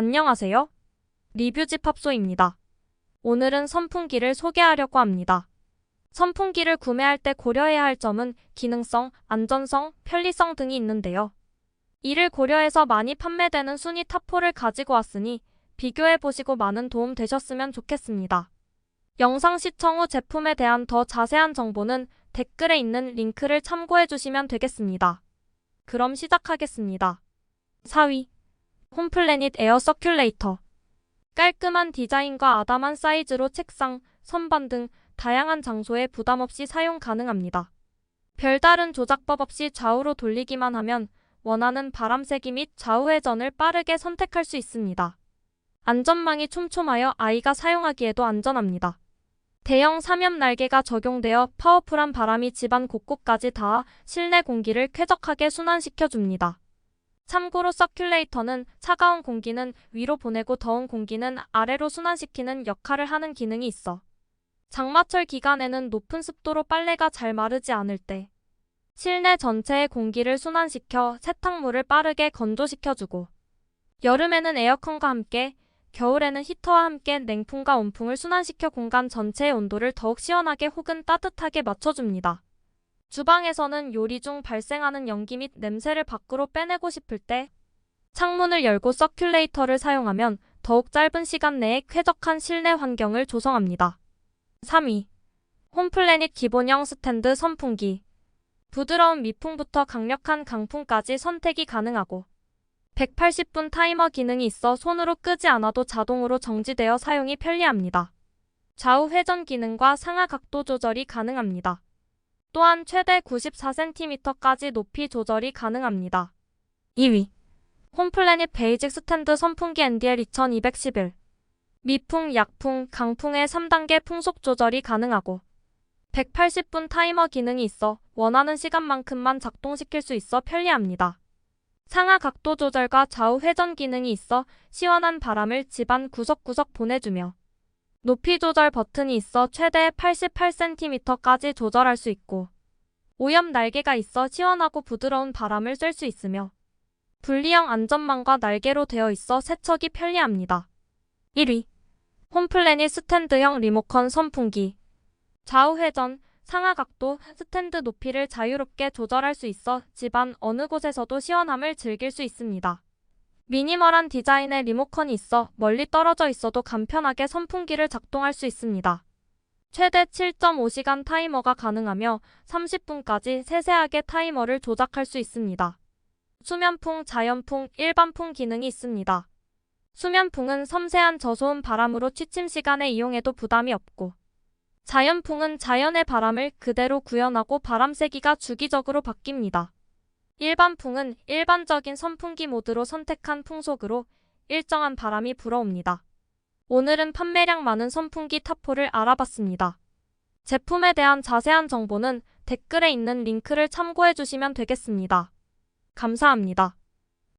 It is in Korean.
안녕하세요. 리뷰집 합소입니다. 오늘은 선풍기를 소개하려고 합니다. 선풍기를 구매할 때 고려해야 할 점은 기능성, 안전성, 편리성 등이 있는데요. 이를 고려해서 많이 판매되는 순위 탑4를 가지고 왔으니 비교해 보시고 많은 도움 되셨으면 좋겠습니다. 영상 시청 후 제품에 대한 더 자세한 정보는 댓글에 있는 링크를 참고해 주시면 되겠습니다. 그럼 시작하겠습니다. 4위 홈플래닛 에어 서큘레이터 깔끔한 디자인과 아담한 사이즈로 책상, 선반 등 다양한 장소에 부담 없이 사용 가능합니다. 별다른 조작법 없이 좌우로 돌리기만 하면 원하는 바람세기 및 좌우 회전을 빠르게 선택할 수 있습니다. 안전망이 촘촘하여 아이가 사용하기에도 안전합니다. 대형 삼엽 날개가 적용되어 파워풀한 바람이 집안 곳곳까지 닿아 실내 공기를 쾌적하게 순환시켜 줍니다. 참고로 서큘레이터는 차가운 공기는 위로 보내고 더운 공기는 아래로 순환시키는 역할을 하는 기능이 있어 장마철 기간에는 높은 습도로 빨래가 잘 마르지 않을 때 실내 전체의 공기를 순환시켜 세탁물을 빠르게 건조시켜주고 여름에는 에어컨과 함께 겨울에는 히터와 함께 냉풍과 온풍을 순환시켜 공간 전체의 온도를 더욱 시원하게 혹은 따뜻하게 맞춰줍니다. 주방에서는 요리 중 발생하는 연기 및 냄새를 밖으로 빼내고 싶을 때 창문을 열고 서큘레이터를 사용하면 더욱 짧은 시간 내에 쾌적한 실내 환경을 조성합니다. 3위. 홈플래닛 기본형 스탠드 선풍기. 부드러운 미풍부터 강력한 강풍까지 선택이 가능하고 180분 타이머 기능이 있어 손으로 끄지 않아도 자동으로 정지되어 사용이 편리합니다. 좌우 회전 기능과 상하 각도 조절이 가능합니다. 또한 최대 94cm까지 높이 조절이 가능합니다. 2위. 홈플래닛 베이직 스탠드 선풍기 NDL 2211. 미풍, 약풍, 강풍의 3단계 풍속 조절이 가능하고 180분 타이머 기능이 있어 원하는 시간만큼만 작동시킬 수 있어 편리합니다. 상하 각도 조절과 좌우 회전 기능이 있어 시원한 바람을 집안 구석구석 보내주며 높이 조절 버튼이 있어 최대 88cm까지 조절할 수 있고 오염 날개가 있어 시원하고 부드러운 바람을 쐴 수 있으며 분리형 안전망과 날개로 되어 있어 세척이 편리합니다. 1위 홈플래닛 스탠드형 리모컨 선풍기 좌우 회전, 상하 각도, 스탠드 높이를 자유롭게 조절할 수 있어 집안 어느 곳에서도 시원함을 즐길 수 있습니다. 미니멀한 디자인의 리모컨이 있어 멀리 떨어져 있어도 간편하게 선풍기를 작동할 수 있습니다. 최대 7.5시간 타이머가 가능하며 30분까지 세세하게 타이머를 조작할 수 있습니다. 수면풍, 자연풍, 일반풍 기능이 있습니다. 수면풍은 섬세한 저소음 바람으로 취침 시간에 이용해도 부담이 없고 자연풍은 자연의 바람을 그대로 구현하고 바람 세기가 주기적으로 바뀝니다. 일반풍은 일반적인 선풍기 모드로 선택한 풍속으로 일정한 바람이 불어옵니다. 오늘은 판매량 많은 선풍기 탑4를 알아봤습니다. 제품에 대한 자세한 정보는 댓글에 있는 링크를 참고해 주시면 되겠습니다. 감사합니다.